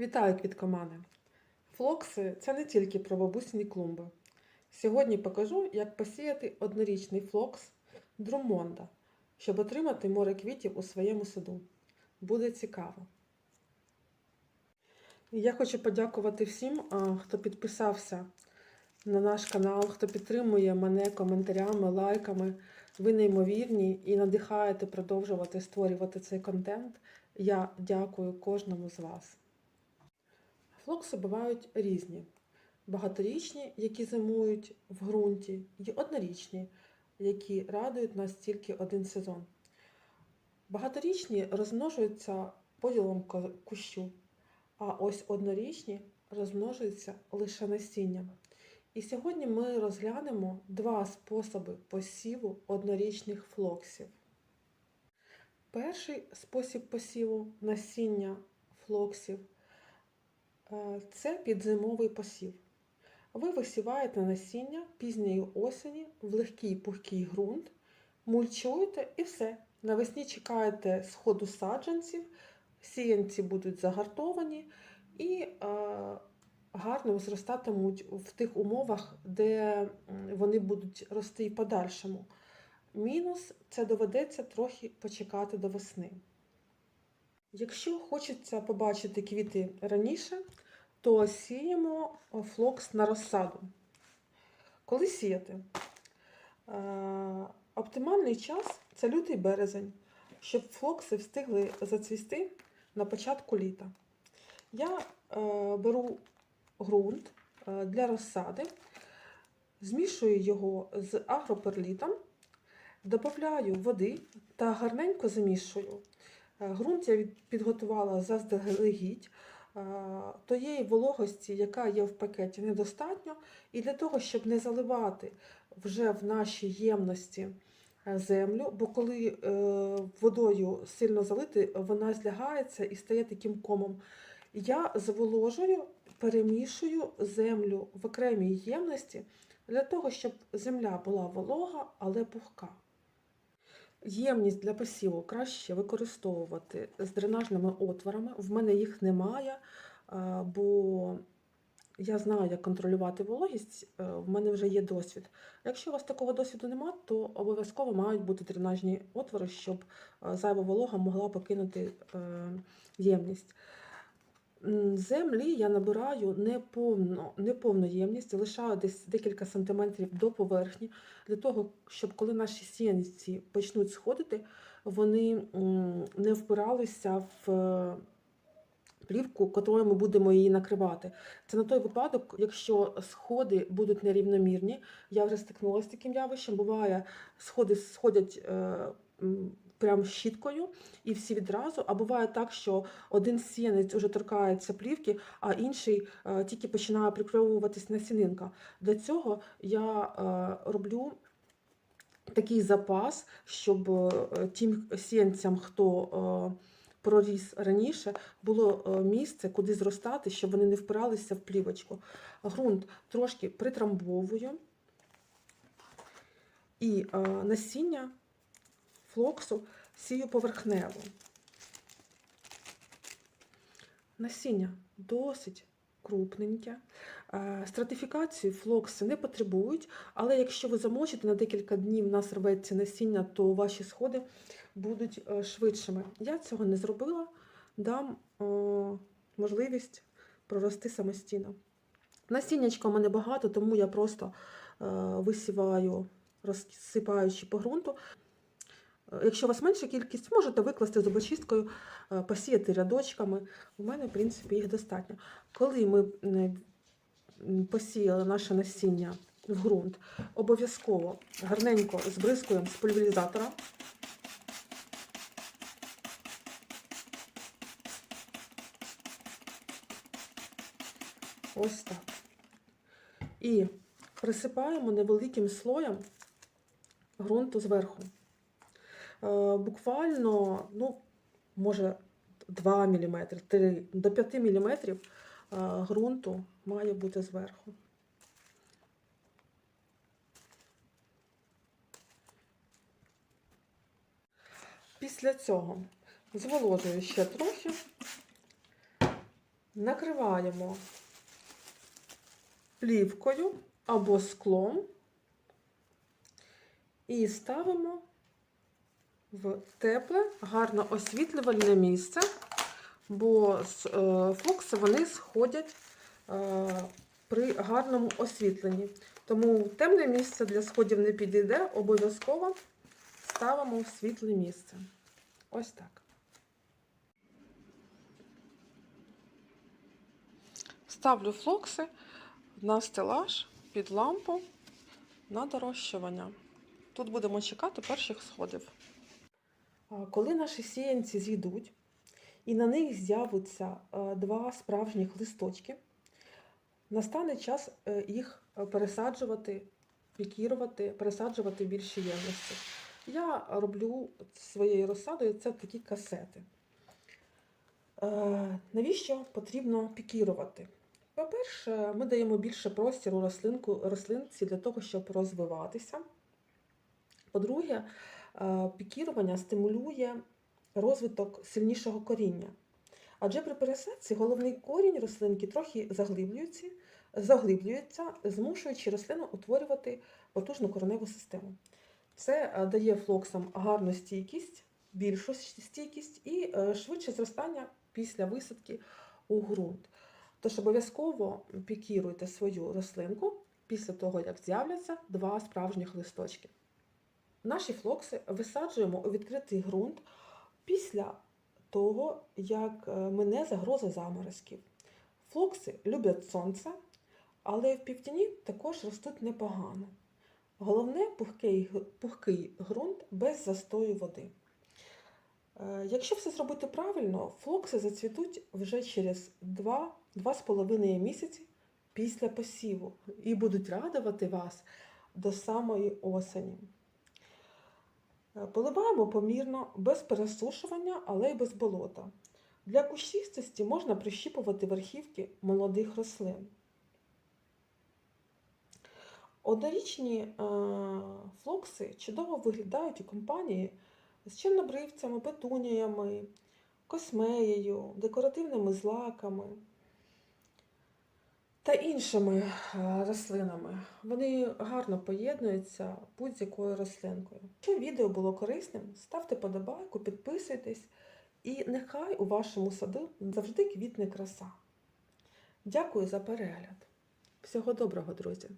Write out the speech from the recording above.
Вітаю квіткомани! Флокси це не тільки про бабусині клумби. Сьогодні покажу, як посіяти однорічний флокс Друмонда, щоб отримати море квітів у своєму саду. Буде цікаво. Я хочу подякувати всім, хто підписався на наш канал, хто підтримує мене коментарями, лайками. Ви неймовірні і надихаєте продовжувати створювати цей контент. Я дякую кожному з вас. Флокси бувають різні: багаторічні, які зимують в ґрунті, і однорічні, які радують нас тільки один сезон. Багаторічні розмножуються поділом кущу, а ось однорічні розмножуються лише насінням. І сьогодні ми розглянемо два способи посіву однорічних флоксів. Перший спосіб посіву насіння флоксів це підзимовий посів. Ви висіваєте насіння пізньої осені в легкий пухкий ґрунт, мульчуєте і все. Навесні чекаєте сходу саджанців, сіянці будуть загартовані і гарно зростатимуть в тих умовах, де вони будуть рости і подальшому. Мінус це доведеться трохи почекати до весни. Якщо хочеться побачити квіти раніше, то сіємо флокс на розсаду. Коли сіяти? Е, Оптимальний час це лютий березень, щоб флокси встигли зацвісти на початку літа. Я е, беру ґрунт е, для розсади, змішую його з агроперлітом, додаю води та гарненько замішую. Ґрунт я підготувала заздалегідь. Е, Тієї вологості, яка є в пакеті, недостатньо. І для того, щоб не заливати вже в нашій ємності е, землю, бо коли е, водою сильно залити, вона злягається і стає таким комом. Я зволожую, перемішую землю в окремій ємності для того, щоб земля була волога, але пухка. Ємність для посіву краще використовувати з дренажними отворами. В мене їх немає, бо я знаю, як контролювати вологість, е, в мене вже є досвід. Якщо у вас такого досвіду немає, то обов'язково мають бути дренажні отвори, щоб е, зайва волога могла покинути е, ємність. Землі я набираю неповну, неповну ємність, лишаю десь декілька сантиметрів до поверхні, для того, щоб коли наші сіянці почнуть сходити, вони не впиралися в е, плівку, котрою ми будемо її накривати. Це на той випадок, якщо сходи будуть нерівномірні. Я вже стикнулася з таким явищем. Буває, сходи сходять е, прям щіткою і всі відразу. А буває так, що один сіянець уже торкається плівки, а інший е, тільки починає прикльовуватись насінинка. Для цього я е, роблю такий запас, щоб е, тим сіянцям, хто проріс раніше, було місце, куди зростати, щоб вони не впиралися в плівочку. Грунт трошки притрамбовую. І насіння флоксу сію поверхнево. Насіння досить крупненьке. Е, Стратифікацію флокси не потребують, але якщо ви замочите на декілька днів на серветці насіння, то ваші сходи будуть е, швидшими. Я цього не зробила, дам е, можливість прорости самостійно. Насіннячка у мене багато, тому я просто висіваю, розсипаючи по ґрунту. Якщо у вас менша кількість, можете викласти зубочисткою, е, посіяти рядочками. У мене, в принципі, їх достатньо. Коли ми е, посіяли наше насіння в ґрунт, обов'язково гарненько збризкуємо з пульверизатора. Ось так. І присипаємо невеликим слоєм ґрунту зверху. Е, Буквально, ну, може, 2 мм, 3, до 5 мм ґрунту має бути зверху. Після цього зволожую ще трохи накриваємо плівкою або склом і ставимо в тепле, гарно освітлювальне місце, бо з е, вони сходять е, при гарному освітленні. Тому темне місце для сходів не підійде, обов'язково ставимо в світле місце. Ось так. Ставлю флокси на стелаж під лампу на дорощування. Тут будемо чекати перших сходів. Коли наші сіянці зійдуть, і на них з'являться е, два справжніх листочки, настане час е, їх е, пересаджувати, пікірувати, пересаджувати в більші ємності. Я роблю своєю розсадою це такі касети. Навіщо потрібно пікірувати? По-перше, ми даємо більше простіру рослинку, рослинці для того, щоб розвиватися. По-друге, пікірування стимулює розвиток сильнішого коріння. Адже при пересадці головний корінь рослинки трохи заглиблюється, заглиблюється, змушуючи рослину утворювати потужну кореневу систему. Це е, дає флоксам гарну стійкість, більшу стійкість і е, швидше зростання після висадки у ґрунт. Тож обов'язково пікіруйте свою рослинку після того, як з'являться два справжніх листочки. Наші флокси висаджуємо у відкритий ґрунт після того, як е, мине загроза заморозків. Флокси люблять сонце, але в півтіні також ростуть непогано. Головне пухкий, пухкий ґрунт без застою води. Е, Якщо все зробити правильно, флокси зацвітуть вже через 2-2,5 місяці після посіву і будуть радувати вас до самої осені. Е, Поливаємо помірно, без пересушування, але й без болота. Для кущистості можна прищіпувати верхівки молодих рослин. Однорічні е, флокси чудово виглядають у компанії з чорнобривцями, петуніями, космеєю, декоративними злаками та іншими е, рослинами. Вони гарно поєднуються будь-якою рослинкою. Якщо відео було корисним, ставте подобайку, підписуйтесь, і нехай у вашому саду завжди квітне краса. Дякую за перегляд. Всього доброго, друзі!